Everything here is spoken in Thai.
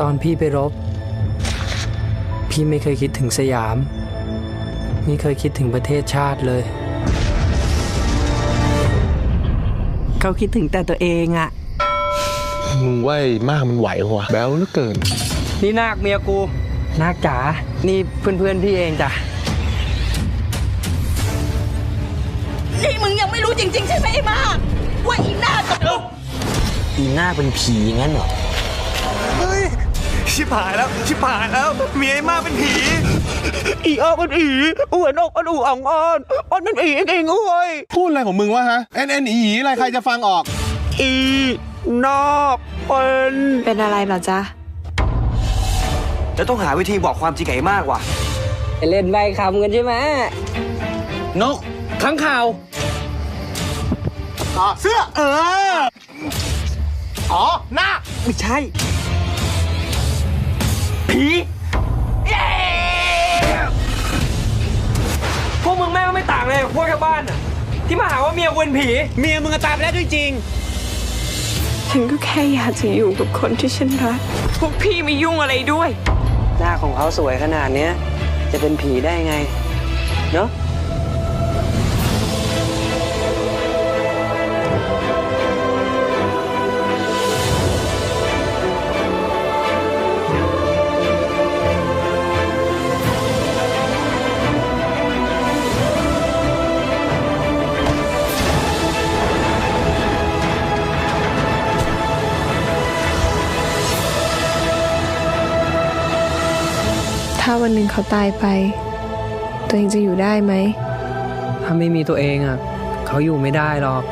ตอนพี่ไปรบ พี่ไม่เคยคิดถึงสยาม ไม่เคยคิดถึงประเทศชาติเลย เขาคิดถึงแต่ตัวเองอะมึงว่าไอ้มากมันไหวเหรอวะแบ๊วเหลือเกิน นี่นาคเมียกูนาคจ๋านี่เพื่อนๆพี่เองจ้ะนี่มึงยังไม่รู้จริง ๆ ใช่ไหมไอ้มากว่าอีหน้ากับลูกอีนาคเป็นผีงั้นเหรอ ชิบหายแล้วชิบหายแล้วเมียไอ้มากเป็นผี อีออกมันอีอ้วนอกอันอูอ่องอ่อนอ่อนมันอีเองเอ้ยพูดอะไรของมึงวะฮะเอ็นเอ็นอีอะไรใครจะฟังออก อีนอกเป็นเป็นอะไรเหรอจ๊ะ จะต้องหาวิธีบอกความจริงกับไอ้มากว่ะไปเล่นใบคำกันใช่ไหมนกขังข่าวเสื้อเอออ๋อหน้าไม่ใช่ พวกมึงแม่งก็ไม่ต่างเลยกับพวกชาวบ้านอะที่มาหาว่าเมียกูเป็นผี เมียมึงอะตายไปแล้วด้วยจริง ฉันก็แค่อยากจะอยู่กับคนที่ฉันรัก พวกพี่ไม่ยุ่งอะไรด้วย หน้าของเขาสวยขนาดเนี้ย จะเป็นผีได้ไง เนอะ ถ้าวันหนึ่งเขาตายไป ตัวเองจะอยู่ได้ไหม ถ้าไม่มีตัวเองอะ เขาอยู่ไม่ได้หรอก